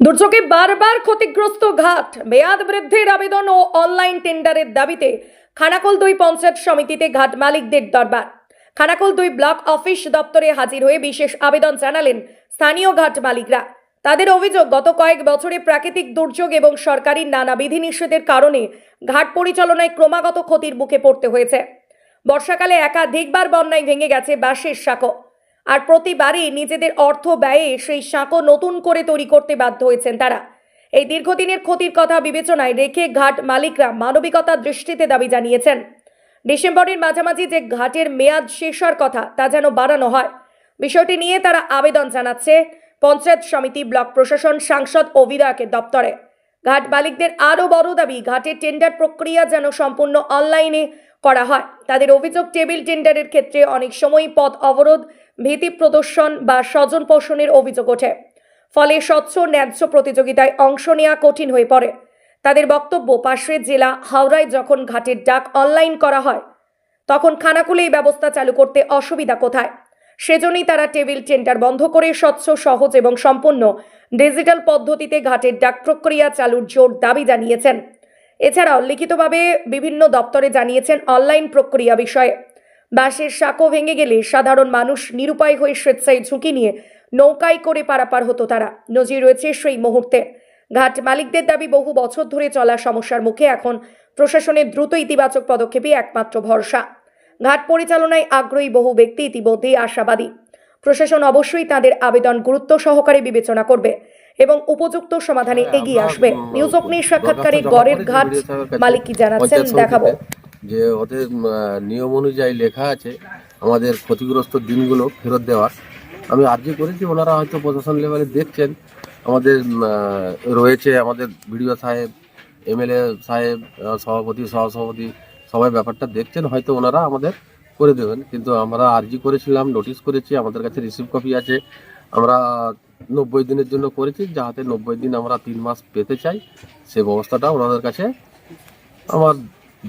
দুর্যোগে বারবার ক্ষতিগ্রস্ত ঘাট। মেয়াদ বৃদ্ধির আবেদন ও অনলাইন টেন্ডারের দাবিতে খানাকুল দুই পঞ্চায়েত সমিতিতে ঘাট মালিকদের দরবার। খানাকুল দুই ব্লক অফিস দপ্তরে হাজির হয়ে বিশেষ আবেদন জানালেন স্থানীয় ঘাট মালিকরা। তাদের অভিযোগ, গত কয়েক বছরে প্রাকৃতিক দুর্যোগ এবং সরকারি নানা বিধিনিষেধের কারণে ঘাট পরিচালনায় ক্রমাগত ক্ষতির মুখে পড়তে হয়েছে। বর্ষাকালে একাধিকবার বন্যায় ভেঙে গেছে বাঁশের সাঁকো। আর প্রতিবারই নিজেদের অর্থ ব্যয়ে সেই সাঁকো নতুন করে তৈরি করতে বাধ্য হয়েছেন তারা। এই দীর্ঘদিনের ক্ষতির কথা বিবেচনায় রেখে ঘাট মালিকরা মানবিকতার দৃষ্টিতে দাবি জানিয়েছেন। ডিসেম্বরের মাঝামাঝি যে ঘাটের মেয়াদ শেষ হওয়ার কথা, তা যেন বাড়ানো হয়। বিষয়টি নিয়ে তারা আবেদন জানাচ্ছে পঞ্চায়েত সমিতি ব্লক প্রশাসন, সাংসদ ও বিধায়কের দপ্তরে। ঘাট মালিকদের আরও বড় দাবি, ঘাটের টেন্ডার প্রক্রিয়া যেন সম্পূর্ণ অনলাইনে করা হয়। তাদের অভিযোগ টেবিল টেন্ডারের ক্ষেত্রে অনেক সময় পথ অবরোধ, ভীতি প্রদর্শন বা স্বজন পোষণের অভিযোগ ওঠে। ফলে স্বচ্ছ, ন্যায্য প্রতিযোগিতায় অংশ নেওয়া কঠিন হয়ে পড়ে। তাদের বক্তব্য পাশের জেলা হাওড়ায় যখন ঘাটের ডাক অনলাইন করা হয়, তখন খানাকুলে এই ব্যবস্থা চালু করতে অসুবিধা কোথায়? সেজন্যই তারা টেবিল টেন্ডার বন্ধ করে স্বচ্ছ, সহজ এবং সম্পূর্ণ ডিজিটাল পদ্ধতিতে ঘাটের ডাক প্রক্রিয়া চালুর জোর দাবি জানিয়েছেন। এছাড়াও লিখিতভাবে বিভিন্ন দপ্তরে জানিয়েছেন অনলাইন প্রক্রিয়া বিষয়ে। বাঁশের সাঁকো ভেঙে গেলে সাধারণ মানুষ নিরুপায় হয়ে স্বেচ্ছায় ঝুঁকি নিয়ে নৌকায় করে পারাপার হতো তারা। নজির রয়েছে সেই মুহূর্তে। ঘাট মালিকদের দাবি, বহু বছর ধরে চলা সমস্যার মুখে এখন প্রশাসনের দ্রুত ইতিবাচক পদক্ষেপই একমাত্র ভরসা। ঘাট পরিচালনায় আগ্রহী বহু ব্যক্তি ইতিমধ্যেই আশাবাদী। প্রশাসন অবশ্যই তাদের আবেদন গুরুত্ব সহকারে বিবেচনা করবে। এবং উপযুক্ত সমাধানে এগিয়ে আসবে। নিউজ অগ্নির সাক্ষাৎকারে গড়ের ঘাট মালিক কি জানাচ্ছেন? দেখাবো। যে ওদের নিয়ম অনুযায়ী লেখা আছে আমাদের ক্ষতিগ্রস্ত দিনগুলো ফেরত দেওয়ার। আমি আর্জি করেছি ওনারা হয়তো প্রশাসন লেভেলে দেখছেন। আমাদের রয়েছে আমাদের বিডিও সাহেব এমএলএ সাহেব সভাপতি সহসভাপতি সবাই ব্যাপারটা দেখছেন হয়তো ওনারা আমাদের করে দেবেন। কিন্তু আমরা আর্জি করেছিলাম নোটিশ করেছি আমাদের কাছে রিসিভ কপি আছে। আমরা নব্বই দিনের জন্য করেছি, যাহাতে নব্বই দিন আমরা তিন মাস পেতে চাই, সে ব্যবস্থাটা ওনাদের কাছে আমার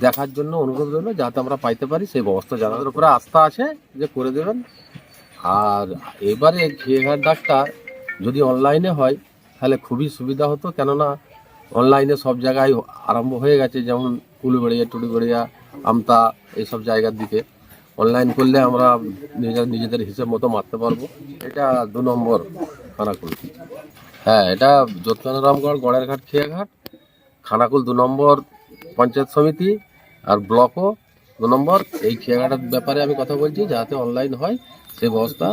দেখার জন্য, অনুরোধ রইল যাতে আমরা পাইতে পারি সেই ব্যবস্থা। জানাদের উপরে আস্থা আছে যে করে দেবেন। আর এবারে ঘিয়েঘাট ডাক্তার যদি অনলাইনে হয়, তাহলে খুবই সুবিধা হতো। কেননা অনলাইনে সব জায়গায় আরম্ভ হয়ে গেছে, যেমন কুলুবেড়িয়া টুড়িবেড়িয়া আমতা এইসব জায়গার দিকে। অনলাইন করলে আমরা নিজেদের হিসেব মতো মারতে পারব। এটা দু নম্বর। খানাকুল হ্যাঁ এটা যত্নারামগড় গড়ের ঘাট খেয়াঘাট, খানাকুল দু নম্বর পঞ্চায়েত সমিতি আর ব্লকও দু নম্বর। এই খেয়াঘাটের ব্যাপারে আমি কথা বলছি, যাতে অনলাইন হয় সেই ব্যবস্থা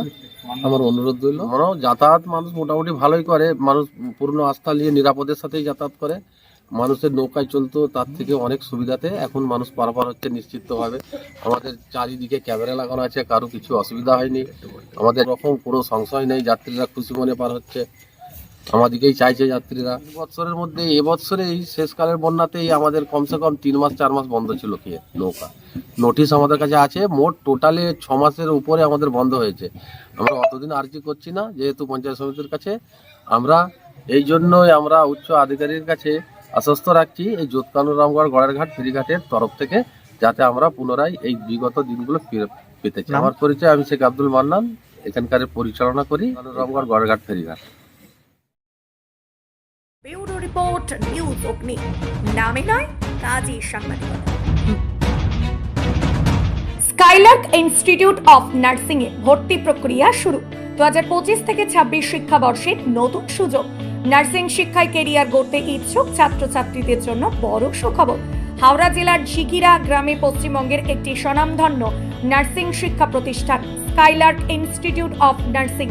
আমার অনুরোধ রইল। আমরাও যাতায়াত মানুষ মোটামুটি ভালোই করে, মানুষ পূর্ণ আস্থা নিয়ে নিরাপদের সাথেই যাতায়াত করে। মানুষের নৌকায় চলতো, তার থেকে অনেক সুবিধাতে এখন মানুষ পারাপার হচ্ছে নিশ্চিতভাবে। আমাদের চারিদিকে ক্যামেরা লাগানো আছে, কারও কিছু অসুবিধা হয়নি। আমাদের রকম কোনো সংশয় নেই, যাত্রীরা খুশি মনে পার হচ্ছে। আমাদেরকেই চাইছে যাত্রীরা। বছরের মধ্যে এবছরে এই শেষকালের বন্যাতেই আমাদের কমসে কম তিন মাস, চার মাস বন্ধ ছিল কি নৌকা। নোটিশ আমাদের কাছে আছে, মোট টোটালে ছ মাসের উপরে আমাদের বন্ধ হয়েছে। আমরা অতদিন আর্জি করছি না, যেহেতু পঞ্চায়েত সমিতির কাছে। আমরা এই জন্যই আমরা উচ্চ আধিকারিকের কাছে আশ্বস্ত রাখছি এই যোৎকানু রামগড় গড়েরঘাট ফেরিঘাটের তরফ থেকে যাতে আমরা পুনরায় এই বিগত দিনগুলো পেতে চাই। আমার পরিচয় আমি শেখ আব্দুল মান্নান। এখানকার পরিচালনা করি রামগড় গড়েরঘাট ফেরিঘাট। ব্যুরো রিপোর্ট নিউজ অগ্নি। নামে নয় কাজী সাংবাদিকতা স্কাইলার্ক ইনস্টিটিউট অফ নার্সিং এ ভর্তি প্রক্রিয়া শুরু। দু হাজার পঁচিশ থেকে ছাব্বিশ শিক্ষাবর্ষে নতুন সুযোগ। নার্সিং শিক্ষায় কেরিয়ার গড়তে ইচ্ছুক ছাত্রছাত্রীদের জন্য বড় সুখবর। হাওড়া জেলার ঝিকিরা গ্রামে পশ্চিমবঙ্গের একটি স্বনামধন্য নার্সিং শিক্ষা প্রতিষ্ঠান, স্কাইলার্ক ইনস্টিটিউট অফ নার্সিং।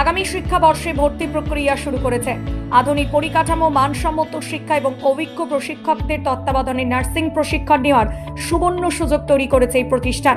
আগামী শিক্ষাবর্ষে ভর্তি প্রক্রিয়া শুরু করেছে। আধুনিক পরিকাঠামো, মানসম্মত শিক্ষা এবং অভিজ্ঞ প্রশিক্ষকদের তত্ত্বাবধানে নার্সিং প্রশিক্ষণ নেওয়ার সুবর্ণ সুযোগ তৈরি করেছে এই প্রতিষ্ঠান।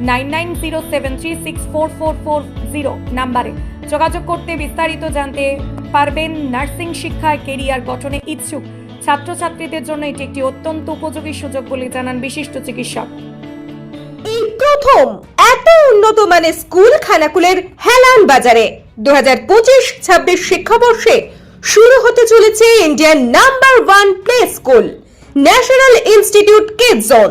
Nine nine zero seven six four four four zero নাম্বারে যোগাযোগ করতে বিস্তারিত জানতে পারবেন নার্সিং শিক্ষায় কেরিয়ার গঠনে ইচ্ছুক ছাত্রছাত্রীদের জন্য এটি একটি অত্যন্ত উপযোগী সুযোগ বলে জানান বিশিষ্ট চিকিৎসক। এই প্রথম এত উন্নত মানের স্কুল খানাকুলের হেলান বাজারে দু হাজার পঁচিশ ছাব্বিশ শিক্ষাবর্ষে শুরু হতে চলেছে Indian number one play school, national institute kid zone.